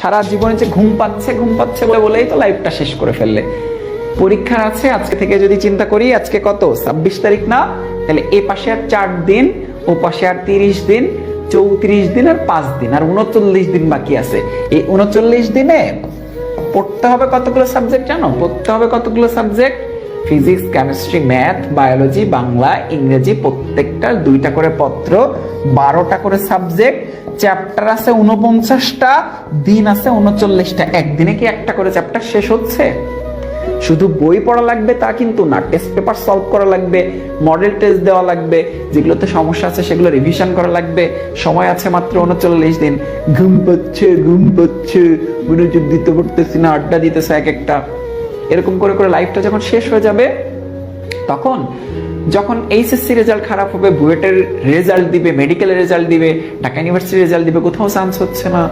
সারা জীবনে যে ঘুম পাচ্ছে ঘুম পাচ্ছে বলে বলেই তো লাইফটা শেষ করে ফেললে। পরীক্ষা আছে, আজকে থেকে যদি চিন্তা করি, আজকে কত? ছাব্বিশ তারিখ না? তাহলে এ পাশে আর চার দিন, ও পাশে আর তিরিশ দিন, চৌত্রিশ দিন আর পাঁচ দিন, আর উনচল্লিশ দিন বাকি আছে। এই উনচল্লিশ দিনে পড়তে হবে কতগুলো সাবজেক্ট জানো? পড়তে হবে কতগুলো subject physics, chemistry, math, biology, Bangla, ইংরেজি প্রত্যেকটার দুইটা করে পত্র, বারোটা করে সাবজেক্ট, চ্যাপ্টার আছে উনপঞ্চাশটা দিন আছে উনচল্লিশটা একদিনে কি একটা করে চ্যাপ্টার শেষ হচ্ছে? শুধু বই পড়া লাগবে তা কিন্তু না, টেস্ট পেপার সলভ করা লাগবে, মডেল টেস্ট দেওয়া লাগবে, যেগুলোতে সমস্যা আছে সেগুলো রিভিশন করা লাগবে। সময় আছে মাত্র উনচল্লিশ দিন। ঘুম পাচ্ছে ঘুম পাচ্ছে, মনোযোগ দিতে না, আড্ডা দিতেছে এক একটা। এরকম করে করে লাইফটা যখন শেষ হয়ে যাবে, তখন যখন এইচএসসি রেজাল্ট খারাপ হবে বুয়েটের রেজাল্ট দিবে মেডিকেলের রেজাল্ট দিবে, ঢাকা ইউনিভার্সিটির রেজাল্ট দিবে, কোথাও চান্স হচ্ছে না।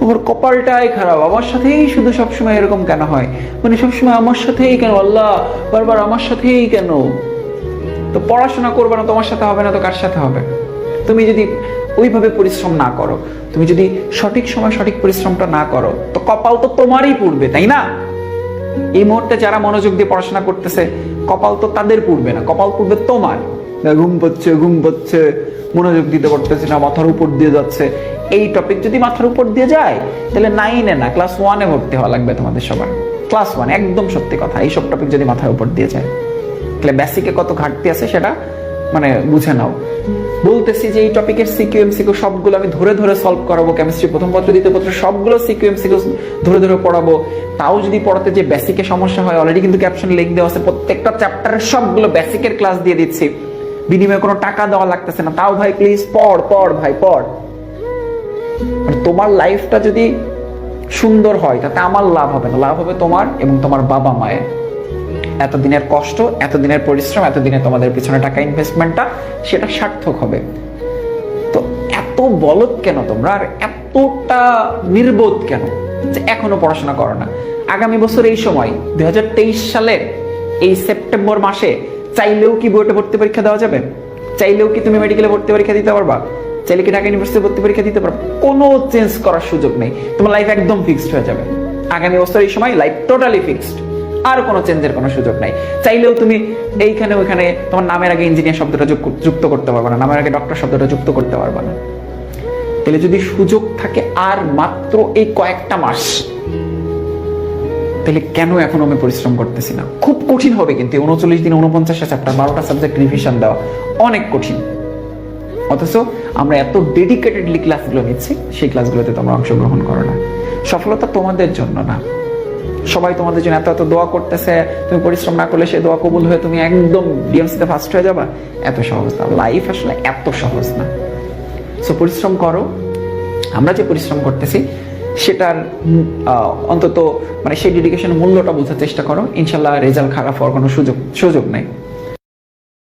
ওর কপালটাই খারাপ। আমার সাথেই শুধু সবসময় এরকম কেন হয়? মানে সবসময় আমার সাথেই কেন? আল্লাহ, বারবার আমার সাথেই কেন? তো পড়াশোনা করবে না তোমার সাথে হবে না তো কার সাথে হবে? তুমি যদি ওইভাবে পরিশ্রম না করো, তুমি যদি সঠিক সময় সঠিক পরিশ্রমটা না করো, তো কপাল তো তোমারই পড়বে, তাই না? এই মুহূর্তে যারা মনোযোগ দিয়ে পড়াশোনা করতেছে, কপাল তো তাদের পুড়বে না, কপাল পুড়বে তোমার। ঘুম পাচ্ছে ঘুম পাচ্ছে, মনোযোগ দিতে পারতেছি না, মাথার উপর দিয়ে যাচ্ছে। এই টপিক যদি মাথার উপর দিয়ে যায়, তাহলে নাইনে না ক্লাস ওয়ানে ভর্তি হওয়া লাগবে তোমাদের সবার। ক্লাস ওয়ান একদম সত্যি কথা, এইসব টপিক যদি মাথার উপর দিয়ে যায়, তাহলে বেসিকে কত ঘাটতি আছে সেটা মানে বুঝে নাও। বলতেছি যে এই টপিকের সিকিউ এমসিকিউ সবগুলো আমি ধরে ধরে সলভ করাবো কেমিস্ট্রি প্রথম পত্র, দ্বিতীয় পত্র, সবগুলো সিকিউ এমসিকিউ ধরে ধরে পড়াবো। তাও যদি পড়াতে যে বেসিকে সমস্যা হয় অলরেডি কিন্তু ক্যাপশন লিঙ্ক দেওয়া আছে, প্রত্যেকটা চ্যাপ্টারের সবগুলো বেসিকের ক্লাস দিয়ে দিচ্ছি। বিনিময়ে কোনো টাকা দেওয়া লাগতেছে না। তাও ভাই প্লিজ পড় পড় ভাই, পড়। তোমার লাইফটা যদি সুন্দর হয়, তাতে আমার লাভ হবে না। লাভ হবে তোমার এবং তোমার বাবা মায়ের এতদিনের কষ্ট, এতদিনের পরিশ্রম, এতদিনে তোমাদের পিছনে টাকা ইনভেস্টমেন্টটা সেটা সার্থক হবে। তো এত বলদ কেন তোমরা? আর এতটা নির্বোধ কেন? যে এখনও পড়াশোনা করো না। আগামী বছর এই সময় দুই সালের এই সেপ্টেম্বর মাসে চাইলেও কি বোর্ডে ভর্তি পরীক্ষা দেওয়া যাবে? চাইলেও কি তুমি মেডিকেলে ভর্তি পরীক্ষা দিতে পারবা? চাইলে কি ঢাকা ইউনিভার্সিটি ভর্তি পরীক্ষা দিতে পারবা? কোনো চেঞ্জ করার সুযোগ নেই। তোমার লাইফ একদম ফিক্সড হয়ে যাবে। আগামী বছর এই সময় লাইফ টোটালি ফিক্সড আর কোনো চেঞ্জের কোনো সুযোগ নাই। চাইলেও তুমি এইখানে ওইখানে তোমার নামের আগে ইঞ্জিনিয়ার শব্দটা যুক্ত করতে পারবে না, নামের আগে ডক্টর শব্দটা যুক্ত করতে পারবে না। তাহলে যদি সুযোগ থাকে আর মাত্র এই কয়েকটা মাস, তাহলে কেন এখন আমি পরিশ্রম করতেছি না? খুব কঠিন হবে কিন্তু উনচল্লিশ দিন উনপঞ্চাশটা চ্যাপ্টার বারোটা সাবজেক্ট রিভিশন দেওয়া অনেক কঠিন। অথচ আমরা এত ডেডিকেটেডলি ক্লাসগুলো নিচ্ছি, সেই ক্লাসগুলোতে তোমরা অংশগ্রহণ করো না। সফলতা তোমাদের জন্য না। সবাই তোমাদের জন্য এত এত দোয়া করতেছে, তুমি পরিশ্রম না করলে সে দোয়া কবুল হয়ে তুমি একদম ডিএমসিতে ফার্স্ট হয়ে যাবা। এত সহজ না লাইফ আসলে এত সহজ না। সো পরিশ্রম করো। আমরা যে পরিশ্রম করতেছি, সেটার অন্তত মানে সেই ডেডিকেশনের মূল্যটা বোঝার চেষ্টা করো। ইনশাল্লাহ রেজাল্ট খারাপ হওয়ার কোনো সুযোগ সুযোগ নেই।